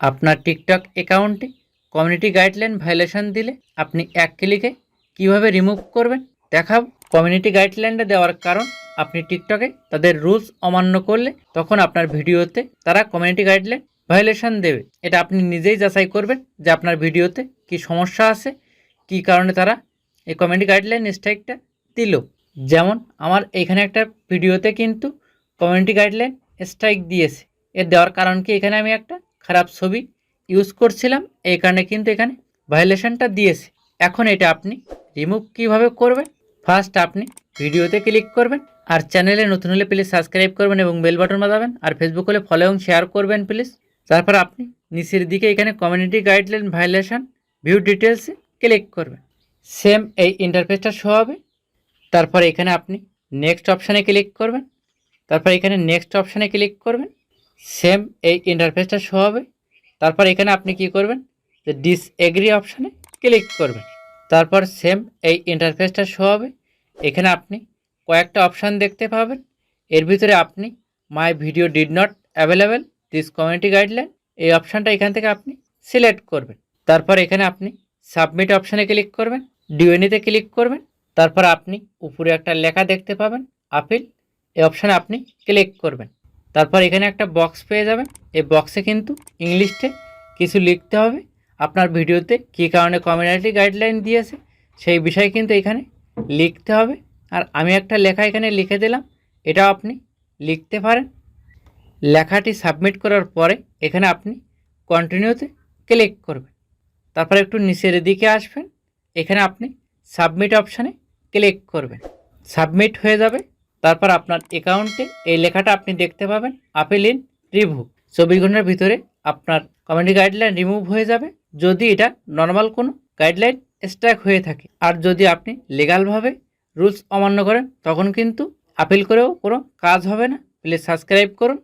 আপনার টিকটক অ্যাকাউন্টে community guideline violation দিলে আপনি এক ক্লিকে কীভাবে রিমুভ করবেন? দেখাব। কমিউনিটি গাইডলাইনটা দেওয়ার কারণ আপনি টিকটকে তাদের রুলস অমান্য করলে তখন আপনার ভিডিওতে তারা কমিউনিটি গাইডলাইন ভায়োলেশন দেবে। এটা আপনি নিজেই যাচাই করবেন যে আপনার ভিডিওতে কি সমস্যা আছে, কি কারণে তারা এই কমিউনিটি গাইডলাইন স্ট্রাইকটা দিল। যেমন আমার এখানে একটা ভিডিওতে কিন্তু কমিউনিটি গাইডলাইন স্ট্রাইক দিয়েছে। এর দেওয়ার কারণ কি? এখানে আমি একটা খারাপ ছবি ইউজ করছিলাম, এই কারণে কিন্তু এখানে ভায়োলেশনটা দিয়েছে। এখন এটা আপনি রিমুভ কীভাবে করবেন? ফার্স্ট আপনি ভিডিওতে ক্লিক করবেন আর চ্যানেলে নতুন হলে প্লিজ সাবস্ক্রাইব করবেন এবং বেল বাটন বাজাবেন আর ফেসবুক হলে ফলো এবং শেয়ার করবেন প্লিজ তারপর আপনি নিচের দিকে এখানে কমিউনিটি গাইডলাইন ভায়োলেশন ভিউ ডিটেলসে ক্লিক করবেন। সেম এই ইন্টারফেসটা শো হবে। তারপর এখানে আপনি নেক্সট অপশানে ক্লিক করবেন। তারপর এখানে নেক্সট অপশানে ক্লিক করবেন। সেম এই ইন্টারফেসটা শো হবে। তারপর এখানে আপনি কি করবেন? যে ডিসএগ্রি অপশানে ক্লিক করবেন। তারপর সেম এই ইন্টারফেসটা শো হবে। এখানে আপনি কয়েকটা অপশান দেখতে পাবেন। এর ভিতরে আপনি my video did not available this community guideline এই অপশানটা এখান থেকে আপনি সিলেক্ট করবেন। তারপর এখানে আপনি সাবমিট অপশানে ক্লিক করবেন। ডিওএনিতে ক্লিক করবেন। তারপর আপনি উপরে একটা লেখা দেখতে পাবেন আপিল এই অপশানে আপনি ক্লিক করবেন। তারপর এখানে একটা বক্স পেয়ে যাবেন এই বক্সে কিন্তু ইংলিশে কিছু লিখতে হবে। আপনার ভিডিওতে কী কারণে কমিউনিটি গাইডলাইন দিয়েছে, সেই বিষয়ে কিন্তু এখানে লিখতে হবে। আর আমি একটা লেখা এখানে লিখে দিলাম, এটাও আপনি লিখতে পারেন। লেখাটি সাবমিট করার পরে এখানে আপনি কন্টিনিউতে ক্লিক করবেন। তারপর একটু নিচের দিকে আসবেন, এখানে আপনি সাবমিট অপশানে ক্লিক করবেন। সাবমিট হয়ে যাবে তারপর আপনার অ্যাকাউন্টে এই লেখাটা আপনি দেখতে পাবেন আপিল ইন রিভিউ চব্বিশ ঘণ্টার ভিতরে আপনার কমিউনিটি গাইডলাইন রিমুভ হয়ে যাবে। যদি এটা নর্মাল কোনো গাইডলাইন স্ট্রাইক হয়ে থাকে, আর যদি আপনি লিগালভাবে রুলস অমান্য করেন, তখন কিন্তু আপিল করেও কোনো কাজ হবে না। প্লিজ সাবস্ক্রাইব করুন।